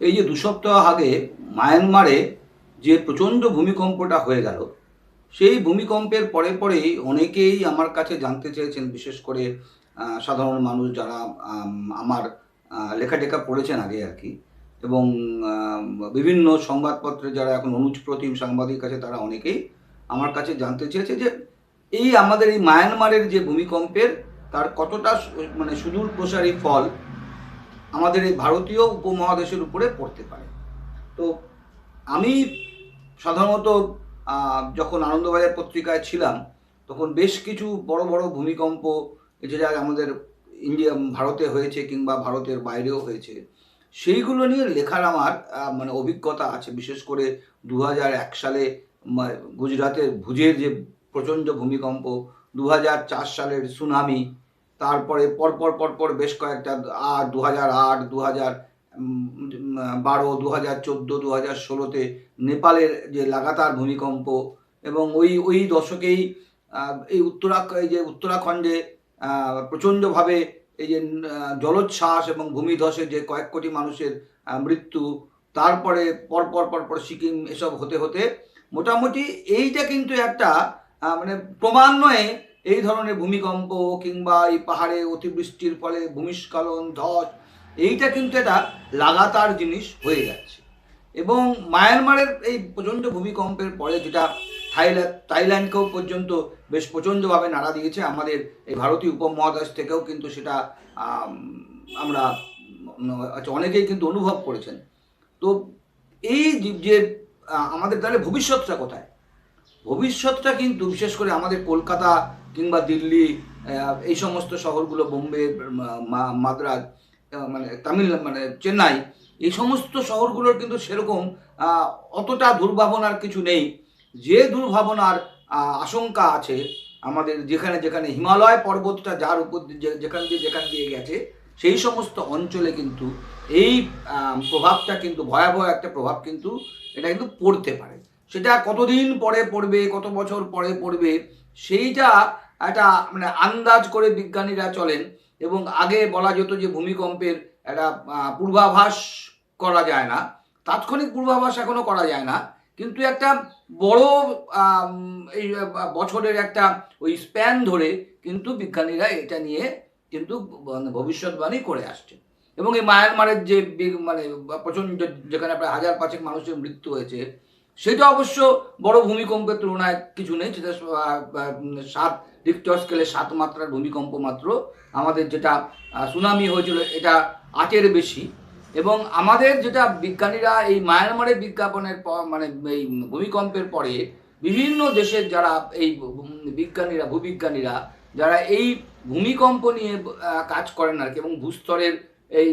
এই যে দু সপ্তাহ আগে মায়ানমারে যে প্রচণ্ড ভূমিকম্পটা হয়ে গেল, সেই ভূমিকম্পের পরে পরেই অনেকেই আমার কাছে জানতে চেয়েছেন, বিশেষ করে সাধারণ মানুষ যারা আমার লেখাটেখা পড়েছেন আগে আর কি। এবং বিভিন্ন সংবাদপত্রে যারা এখন অনুজ প্রতিম সাংবাদিক আছে, তারা অনেকেই আমার কাছে জানতে চেয়েছে যে, এই আমাদের এই মায়ানমারের যে ভূমিকম্পের, তার কতটা মানে সুদূর প্রসারী ফল আমাদের এই ভারতীয় উপমহাদেশের উপরে পড়তে পারে। তো আমি সাধারণত যখন আনন্দবাজার পত্রিকায় ছিলাম, তখন বেশ কিছু বড় বড় ভূমিকম্প যেটা আমাদের ইন্ডিয়া, ভারতে হয়েছে কিংবা ভারতের বাইরেও হয়েছে, সেইগুলো নিয়ে লেখার আমার মানে অভিজ্ঞতা আছে। বিশেষ করে দু সালে গুজরাতের ভুজের যে প্রচণ্ড ভূমিকম্প দু সালের সুনামি তারপরে পরপর পরপর বেশ কয়েকটা আট দু হাজার আট দু হাজার বারো দু হাজার চোদ্দ দু হাজার ষোলোতে নেপালের যে লাগাতার ভূমিকম্প এবং ওই ওই দশকেই এই উত্তরা এই যে উত্তরাখণ্ডে প্রচণ্ডভাবে এই যে জলোচ্ছ্বাস এবং ভূমিধসে যে কয়েক কোটি মানুষের মৃত্যু, তারপরে পরপর পরপর সিকিম এসব হতে হতে মোটামুটি এইটা কিন্তু একটা মানে ক্রমান্বয়ে এই ধরনের ভূমিকম্প কিংবা এই পাহাড়ে অতিবৃষ্টির ফলে ভূমিস্খলন, ধস, এইটা কিন্তু এটা লাগাতার জিনিস হয়ে যাচ্ছে। এবং মায়ানমারের এই প্রচণ্ড ভূমিকম্পের পরে যেটা থাইল্যান্ড থাইল্যান্ডকেও পর্যন্ত বেশ প্রচণ্ডভাবে নাড়া দিয়েছে আমাদের এই ভারতীয় উপমহাদেশ থেকেও কিন্তু সেটা আমরা আচ্ছা অনেকেই কিন্তু অনুভব করেছেন। তো এই যে- আমাদের তাহলে ভবিষ্যৎটা কোথায়? ভবিষ্যৎটা কিন্তু বিশেষ করে আমাদের কলকাতা কিংবা দিল্লি এই সমস্ত শহরগুলো, বোম্বে মাদ্রাজ মানে তামিল মানে চেন্নাই, এই সমস্ত শহরগুলোর কিন্তু সেরকম অতটা দুর্ভাবনার কিছু নেই। যে দুর্ভাবনার আশঙ্কা আছে আমাদের যেখানে যেখানে হিমালয় পর্বতটা যার উপর যেখান দিয়ে যেখান দিয়ে গেছে, সেই সমস্ত অঞ্চলে কিন্তু এই প্রভাবটা কিন্তু, ভয়াবহ একটা প্রভাব কিন্তু এটা কিন্তু পড়তে পারে। সেটা কতদিন পরে পড়বে, কত বছর পরে পড়বে সেইটা একটা মানে আন্দাজ করে বিজ্ঞানীরা চলেন এবং আগে বলা যেত যে ভূমিকম্পের একটা পূর্বাভাস করা যায় না। তাৎক্ষণিক পূর্বাভাস এখনও করা যায় না। কিন্তু একটা বড় এই বছরের একটা ওই স্প্যান ধরে কিন্তু বিজ্ঞানীরা এটা নিয়ে কিন্তু মানে ভবিষ্যৎবাণী করে আসছে এবং এই মায়ানমারের যে মানে প্রচণ্ড, যেখানে প্রায় হাজার পাঁচেক মানুষের মৃত্যু হয়েছে সেটা অবশ্য বড় ভূমিকম্পের তুলনায় কিছু নেই আহ, সাত রিক্টার স্কেলে সাত মাত্রার ভূমিকম্প মাত্র। আমাদের যেটা সুনামি হয়েছিল এটা আটের বেশি। এবং আমাদের যেটা বিজ্ঞানীরা এই মায়ানমারের বিজ্ঞাপনের মানে এই ভূমিকম্পের পরে বিভিন্ন দেশের যারা এই বিজ্ঞানীরা ভূবিজ্ঞানীরা যারা এই ভূমিকম্প নিয়ে কাজ করেন আর কি এবং ভূস্তরের এই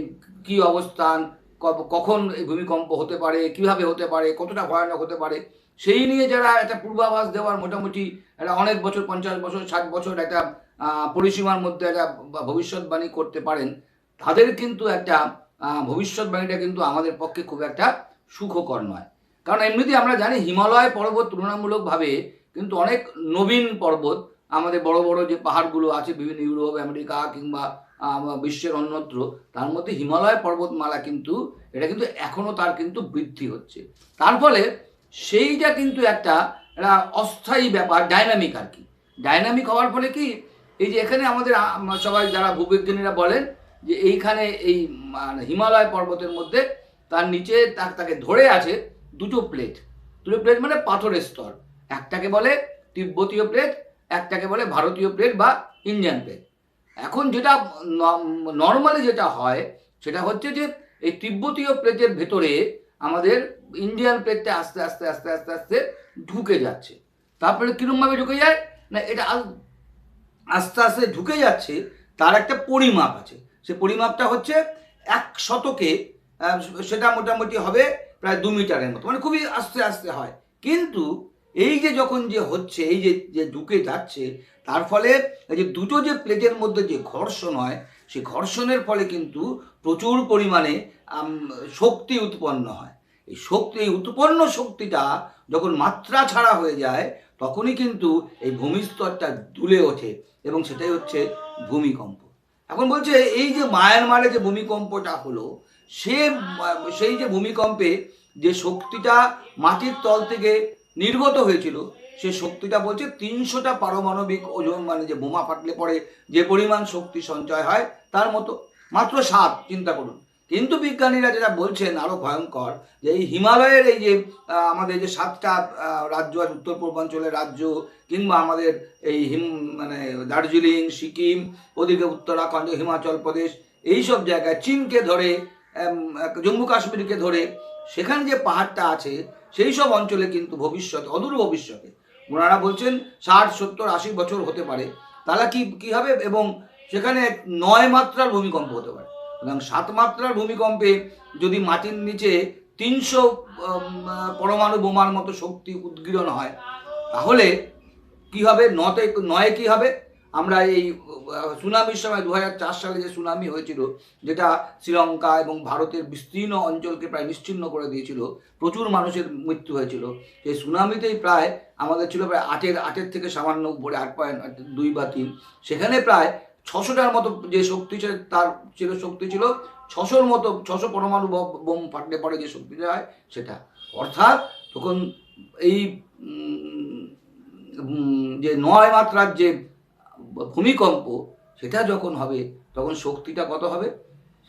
কি অবস্থান কখন ভূমিকম্প হতে পারে, কীভাবে হতে পারে, কতটা ভয়ানক হতে পারে, সেই নিয়ে যারা একটা পূর্বাভাস দেওয়ার মোটামুটি একটা অনেক বছর, পঞ্চাশ বছর, ষাট বছর একটা পরিসীমার মধ্যে একটা ভবিষ্যৎবাণী করতে পারেন, তাদের কিন্তু একটা ভবিষ্যৎবাণীটা কিন্তু আমাদের পক্ষে খুব একটা সুখকর নয়। কারণ এমনিতেই আমরা জানি হিমালয় পর্বত তুলনামূলকভাবে কিন্তু অনেক নবীন পর্বত আমাদের বড় বড় যে পাহাড়গুলো আছে, বিভিন্ন ইউরোপ, আমেরিকা কিংবা বিশ্বের অন্যত্র, তার মধ্যে হিমালয় পর্বতমালা কিন্তু, এটা কিন্তু এখনও তার কিন্তু বৃদ্ধি হচ্ছে। তার ফলে সেইটা কিন্তু একটা একটা অস্থায়ী ব্যাপার, ডাইনামিক আর কি। ডাইনামিক হওয়ার ফলে কি, এই যে এখানে আমাদের সবাই যারা ভূবিজ্ঞানীরা বলেন যে এইখানে এই মানে হিমালয় পর্বতের মধ্যে তার নিচে তাকে ধরে আছে দুটো প্লেট। দুটো প্লেট মানে পাথরের স্তর। একটাকে বলে তিব্বতীয় প্লেট একটাকে বলে ভারতীয় প্লেট বা ইন্ডিয়ান প্লেট এখন যেটা নর্মালি যেটা হয়, সেটা হচ্ছে যে এই তিব্বতীয় প্লেটের ভেতরে আমাদের ইন্ডিয়ান প্লেটটা আস্তে আস্তে আস্তে আস্তে আস্তে ঢুকে যাচ্ছে। তারপরে কীরকমভাবে ঢুকে যায়? না, এটা আস্তে আস্তে ঢুকে যাচ্ছে, তার একটা পরিমাপ আছে। সে পরিমাপটা হচ্ছে এক শতকে সেটা মোটামুটি হবে প্রায় দু মিটারের মতো। মানে খুবই আস্তে আস্তে হয়। কিন্তু এই যে যখন যে হচ্ছে, এই যে যে ঢুকে যাচ্ছে, তার ফলে এই যে দুটো যে প্লেটের মধ্যে যে ঘর্ষণ হয়, সেই ঘর্ষণের ফলে কিন্তু প্রচুর পরিমাণে শক্তি উৎপন্ন হয়। এই শক্তি, এই উৎপন্ন শক্তিটা যখন মাত্রা ছাড়া হয়ে যায়, তখনই কিন্তু এই ভূমিস্তরটা দুলে ওঠে এবং সেটাই হচ্ছে ভূমিকম্প। এখন বলছে, এই যে মায়ানমারে যে ভূমিকম্পটা হলো, সে, সেই যে ভূমিকম্পে যে শক্তিটা মাটির তল থেকে নির্গত হয়েছিল। সে শক্তিটা বলছে তিনশোটা পারমাণবিক ওজন মানে যে বোমা ফাটলে পরে যে পরিমাণ শক্তি সঞ্চয় হয়, তার মতো। মাত্র সাত, চিন্তা করুন। কিন্তু বিজ্ঞানীরা যেটা বলছেন আরও ভয়ঙ্কর, যে এই হিমালয়ের এই যে আমাদের যে সাতটা রাজ্য আছে, উত্তর পূর্বাঞ্চলের রাজ্য, কিংবা আমাদের এই হিম মানে দার্জিলিং, সিকিম, ওদিকে উত্তরাখণ্ড, হিমাচল প্রদেশ, এই সব জায়গায় চীনকে ধরে জম্মু কাশ্মীরকে ধরে, সেখানে যে পাহাড়টা আছে সেই সব অঞ্চলে কিন্তু ভবিষ্যতে অদূর ভবিষ্যতে। ওনারা বলছেন ষাট, সত্তর, আশি বছর হতে পারে। তাহলে কি কি হবে? এবং সেখানে নয় মাত্রার ভূমিকম্প হতে পারে। এবং সাত মাত্রার ভূমিকম্পে যদি মাটির নিচে তিনশো পরমাণু বোমার মতো শক্তি উদ্গীরণ হয়, তাহলে কি হবে? নতে, নয় কি হবে? আমরা এই সুনামির সময় দু হাজার চার সালে যে সুনামি হয়েছিল, যেটা শ্রীলঙ্কা এবং ভারতের বিস্তীর্ণ অঞ্চলকে প্রায় নিশ্চিহ্ন করে দিয়েছিল, প্রচুর মানুষের মৃত্যু হয়েছিল। সেই সুনামিতেই প্রায় আমাদের ছিল প্রায় আটের আটের থেকে সামান্য উপরে, আট পয়েন্ট দুই বা তিন। সেখানে প্রায় ছশোটার মতো যে শক্তি ছিল, তার ছিল শক্তি ছিল, ছশোর মতো, ছশো পরমাণু বোম ফাটলে পরে যে শক্তিটা হয়, সেটা। অর্থাৎ তখন এই যে নয় মাত্রার যে ভূমিকম্প, সেটা যখন হবে, তখন শক্তিটা কত হবে?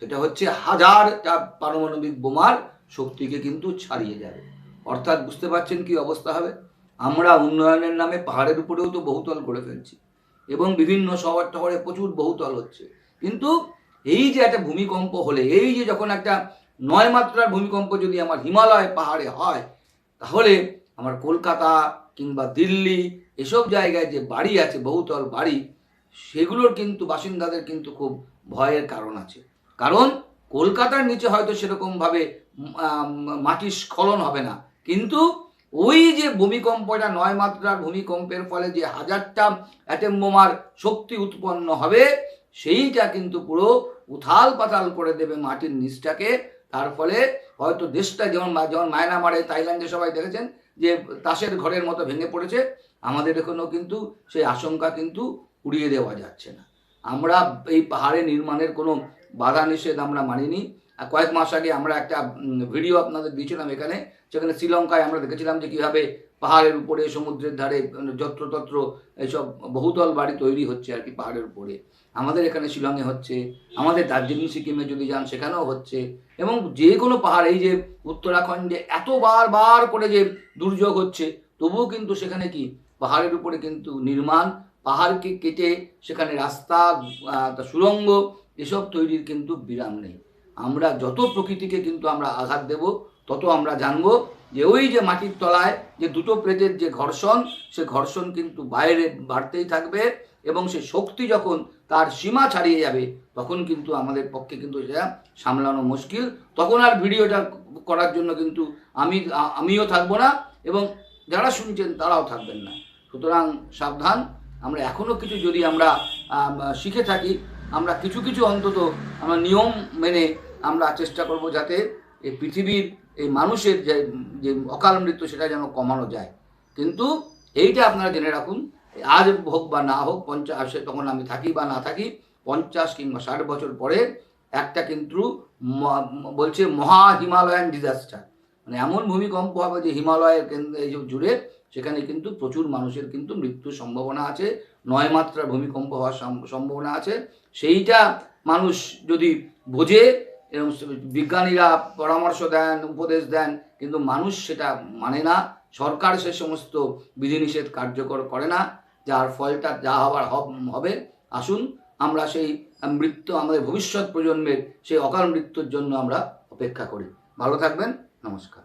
সেটা হচ্ছে হাজারটা পারমাণবিক বোমার শক্তিকে কিন্তু ছাড়িয়ে যাবে। অর্থাৎ বুঝতে পারছেন কি অবস্থা হবে? আমরা উন্নয়নের নামে পাহাড়ের উপরেও তো বহুতল করে ফেলছি এবং বিভিন্ন শহর টহরে প্রচুর বহুতল হচ্ছে। কিন্তু এই যে একটা ভূমিকম্প হলে, এই যে যখন একটা নয় মাত্রার ভূমিকম্প যদি আমার হিমালয় পাহাড়ে হয়, তাহলে আমার কলকাতা কিংবা দিল্লি, এসব জায়গায় যে বাড়ি আছে, বহুতল বাড়ি সেগুলোর কিন্তু বাসিন্দাদের কিন্তু খুব ভয়ের কারণ আছে। কারণ কলকাতার নিচে হয়তো সেরকমভাবে মাটির স্খলন হবে না। কিন্তু ওই যে ভূমিকম্পটা নয় মাত্রার ভূমিকম্পের ফলে যে হাজারটা অ্যাটেম বোমার শক্তি উৎপন্ন হবে, সেইটা কিন্তু পুরো উথাল পাতাল করে দেবে মাটির নিচটাকে। তার ফলে হয়তো দেশটা যেমন যেমন মায়ানমারে তাইল্যান্ডে সবাই দেখেছেন যে তাসের ঘরের মতো ভেঙে পড়েছে। আমাদের এখানেও কিন্তু সেই আশঙ্কা কিন্তু উড়িয়ে দেওয়া যাচ্ছে না। আমরা এই পাহাড়ে নির্মাণের কোনো বাধা নিষেধ আমরা মানিনি। আর কয়েক মাস আগে আমরা একটা ভিডিও আপনাদের দিয়েছিলাম এখানে সেখানে শ্রীলঙ্কায় আমরা দেখেছিলাম যে কীভাবে পাহাড়ের উপরে, সমুদ্রের ধারে যত্রতত্র এইসব বহুতল বাড়ি তৈরি হচ্ছে আর কি পাহাড়ের উপরে। আমাদের এখানে শিলংয়ে হচ্ছে, আমাদের দার্জিলিং, সিকিমে যদি যান সেখানেও হচ্ছে। এবং যে কোনো পাহাড়, এই যে উত্তরাখণ্ডে এত বার বার করে যে দুর্যোগ হচ্ছে, তবুও কিন্তু সেখানে কি, পাহাড়ের উপরে কিন্তু নির্মাণ পাহাড়কে কেটে সেখানে রাস্তা সুড়ঙ্গ, এসব তৈরির কিন্তু বিরাম নেই। আমরা যত প্রকৃতিকে কিন্তু আমরা আঘাত দেব, তত আমরা জানব যে ওই যে মাটির তলায় যে দুটো প্লেটের যে ঘর্ষণ, সে ঘর্ষণ কিন্তু বাইরে বাড়তেই থাকবে এবং সে শক্তি যখন তার সীমা ছাড়িয়ে যাবে, তখন কিন্তু আমাদের পক্ষে কিন্তু সেটা সামলানো মুশকিল। তখন আর ভিডিওটা করার জন্য কিন্তু আমি আমিও থাকব না এবং যারা শুনছেন তারাও থাকবেন না। সুতরাং সাবধান। আমরা এখনও কিছু যদি আমরা শিখে থাকি, আমরা কিছু কিছু অন্তত আমরা নিয়ম মেনে আমরা চেষ্টা করব যাতে এই পৃথিবীর এই মানুষের যে যে অকাল মৃত্যু সেটা যেন কমানো যায়। কিন্তু এইটা আপনারা জেনে রাখুন, আজ হোক বা না হোক পঞ্চাশ তখন আমি থাকি বা না থাকি, পঞ্চাশ কিংবা ষাট বছর পরে একটা কিন্তু বলছে মহা হিমালয়ান ডিজাস্টার মানে এমন ভূমিকম্প হবে যে হিমালয়ের জুড়ে সেখানে কিন্তু প্রচুর মানুষের কিন্তু মৃত্যুর সম্ভাবনা আছে, নয় মাত্রার ভূমিকম্প হওয়ার সম্ভাবনা আছে। সেইটা মানুষ যদি বোঝে, এবং বিজ্ঞানীরা পরামর্শ দেন, উপদেশ দেন, কিন্তু মানুষ সেটা মানে না, সরকার সে সমস্ত বিধিনিষেধ কার্যকর করে না, যার ফলটা যা হবার হবে, আসুন আমরা সেই মৃত্যু, আমাদের ভবিষ্যৎ প্রজন্মের সেই অকাল মৃত্যুর জন্য আমরা অপেক্ষা করি। ভালো থাকবেন, নমস্কার।